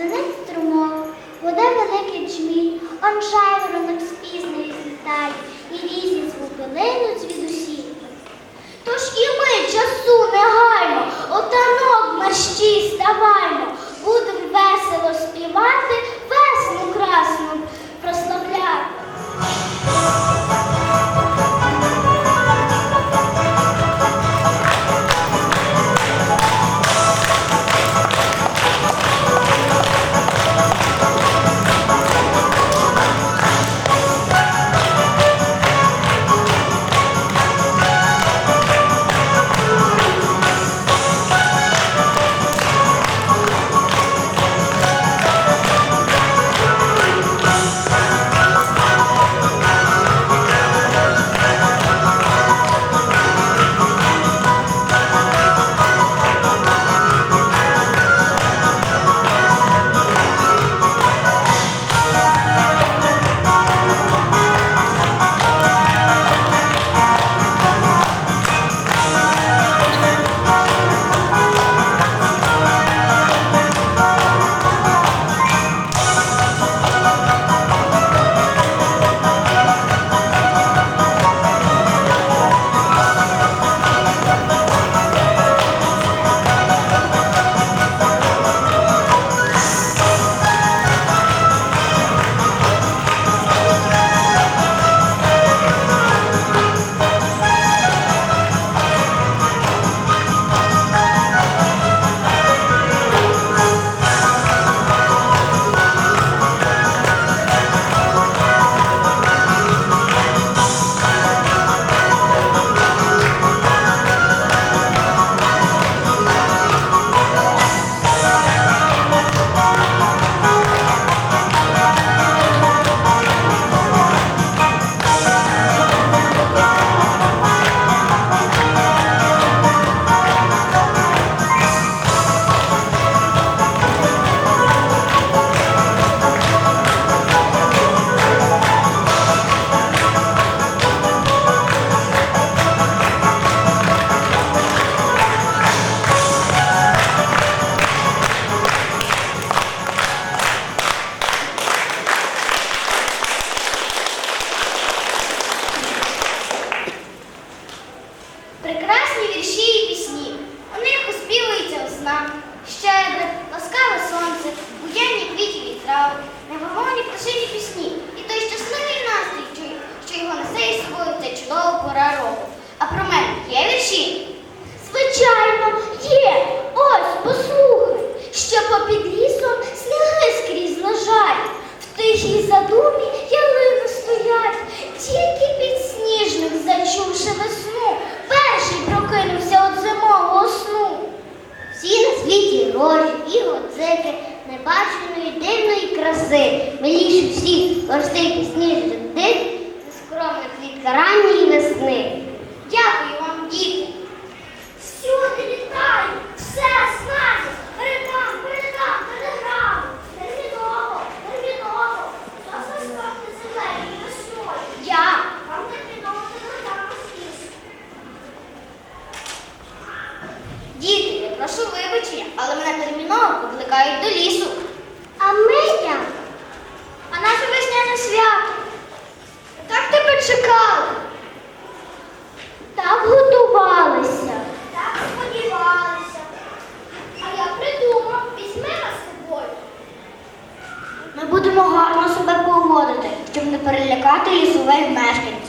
дзвенить струмок, буде великий джміль, он жайворонок з піснею злітає, і різні звуки линуть звідусіль. Тож і ми часу не гаймо, отанок мерщій ставаймо, будем весело співати, she небаченої дивної краси, миліше всіх горстий підсніжних дик, нескромна квітка ранньої весни. Дякую вам, діти. Всюди літаю, все знаю, передам, передам, телеграму. Терміново, терміново, хто заскочить землею весною? Я. Вам терміново телеграму скрізь. Діти, прошу вибачення, але мене терміново покликають до лісу. А ми як? А наше весняне свято. Так тебе чекали. Так готувалися. Так сподівалися. А я придумав, візьми нас з собою. Ми будемо гарно себе поводити, щоб не перелякати лісових мешканців.